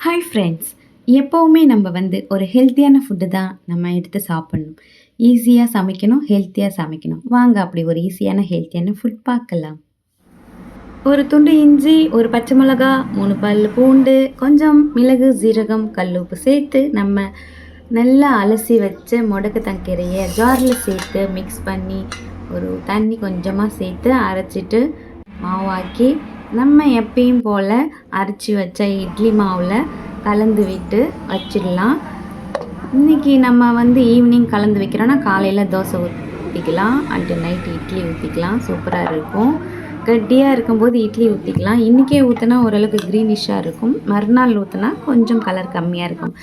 Hi friends எப்போவுமே நம்ம வந்து ஒரு ஹெல்த்தியான ஃபுட்டு தான் நம்ம எடுத்து சாப்பிட்ணும். ஈஸியாக சமைக்கணும் ஹெல்த்தியாக சமைக்கணும். வாங்க அப்படி ஒரு ஈஸியான ஹெல்த்தியான ஃபுட் பார்க்கலாம். ஒரு துண்டு இஞ்சி ஒரு பச்சை மிளகா மூணு பல் பூண்டு கொஞ்சம் மிளகு ஜீரகம் கல் உப்பு சேர்த்து நம்ம நல்லா அலசி வச்ச முடக்கு தங்கீரையை ஜாரில் சேர்த்து மிக்ஸ் பண்ணி ஒரு தண்ணி கொஞ்சமாக சேர்த்து அரைச்சிட்டு மாவாக்கி நம்ம எப்பயும் போல் அரைச்சி வச்ச இட்லி மாவில் கலந்து விட்டு வச்சிடலாம். இன்றைக்கி நம்ம வந்து ஈவினிங் கலந்து வைக்கிறோன்னா காலையில் தோசை ஊற்றிக்கலாம் அண்டு நைட்டு இட்லி ஊற்றிக்கலாம் சூப்பராக இருக்கும். கட்டியாக இருக்கும்போது இட்லி ஊற்றிக்கலாம் இன்றைக்கே ஊற்றினா ஓரளவுக்கு க்ரீனிஷாக இருக்கும். மறுநாள் ஊற்றினா கொஞ்சம் கலர் கம்மியாக இருக்கும்.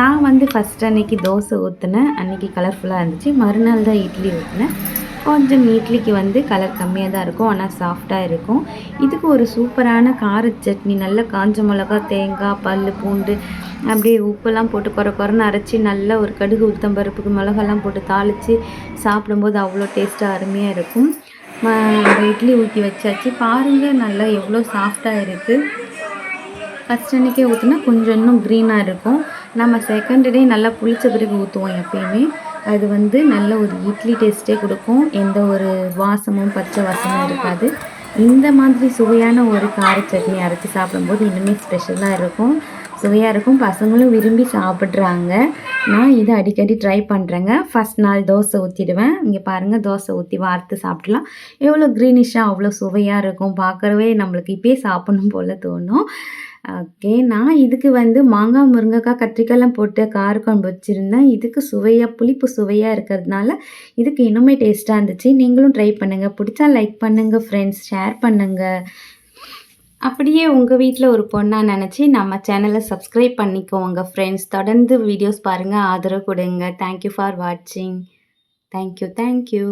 நான் வந்து ஃபஸ்ட் அன்னைக்கு தோசை ஊற்றினேன் அன்றைக்கி கலர்ஃபுல்லாக இருந்துச்சு. மறுநாள் தான் இட்லி ஊற்றினேன் கொஞ்சம் இட்லிக்கு வந்து கலர் கம்மியாக தான் இருக்கும் ஆனால் சாஃப்டாக இருக்கும். இதுக்கு ஒரு சூப்பரான கார சட்னி நல்ல காஞ்ச மிளகா தேங்காய் பல் பூண்டு அப்படியே உப்பெல்லாம் போட்டு குறை குறைன்னு அரைச்சி நல்லா ஒரு கடுகு உளுத்தம்பருப்புக்கு மிளகாலாம் போட்டு தாளித்து சாப்பிடும்போது அவ்வளோ டேஸ்ட்டாக அருமையாக இருக்கும். இட்லி ஊற்றி வச்சாச்சு. பாருங்கள் நல்லா எவ்வளோ சாஃப்டாக இருக்குது ஃபஸ்ட் அன்றைக்கே ஊற்றினா கொஞ்சம் இன்னும் க்ரீனாக இருக்கும். நம்ம செகண்ட் டே நல்லா புளிச்ச பிறகு ஊற்றுவோம் எப்பயுமே. அது வந்து நல்ல ஒரு இட்லி டேஸ்ட்டே கொடுக்கும். எந்த ஒரு வாசமும் பச்சை வாசமும் இருக்காது. இந்த மாதிரி சுவையான ஒரு கார சட்னி அரைச்சி சாப்பிடும்போது இன்னுமே ஸ்பெஷலாக இருக்கும். சுவையாக இருக்கும். பசங்களும் விரும்பி சாப்பிட்றாங்க. நான் இதை அடிக்கடி ட்ரை பண்ணுறேங்க ஃபஸ்ட் நாள் தோசை ஊற்றிடுவேன் இங்கே பாருங்கள் தோசை ஊற்றி வார்த்து சாப்பிட்லாம். எவ்வளோ க்ரீனிஷாக அவ்வளோ சுவையாக இருக்கும். பார்க்குறவே நம்மளுக்கு இப்போயே சாப்பிட்ணும் போல் தோணும். ஓகே நான் இதுக்கு வந்து மாங்காய் முருங்கைக்காய் கத்திரிக்காய்லாம் போட்டு காரக்குழம்பு வச்சுருந்தேன். இதுக்கு சுவையாக புளிப்பு சுவையாக இருக்கிறதுனால இதுக்கு இன்னுமே டேஸ்ட்டாக இருந்துச்சு. நீங்களும் ட்ரை பண்ணுங்கள் பிடிச்சா லைக் பண்ணுங்கள் ஃப்ரெண்ட்ஸ் ஷேர் பண்ணுங்கள் அப்படியே உங்கள் வீட்டில் ஒரு பொண்ணாக நினச்சி நம்ம சேனலை சப்ஸ்கிரைப் பண்ணிக்கோங்க ஃப்ரெண்ட்ஸ் தொடர்ந்து வீடியோஸ் பாருங்கள் ஆதரவு கொடுங்க. தேங்க்யூ ஃபார் வாட்சிங் தேங்க்யூ தேங்க்யூ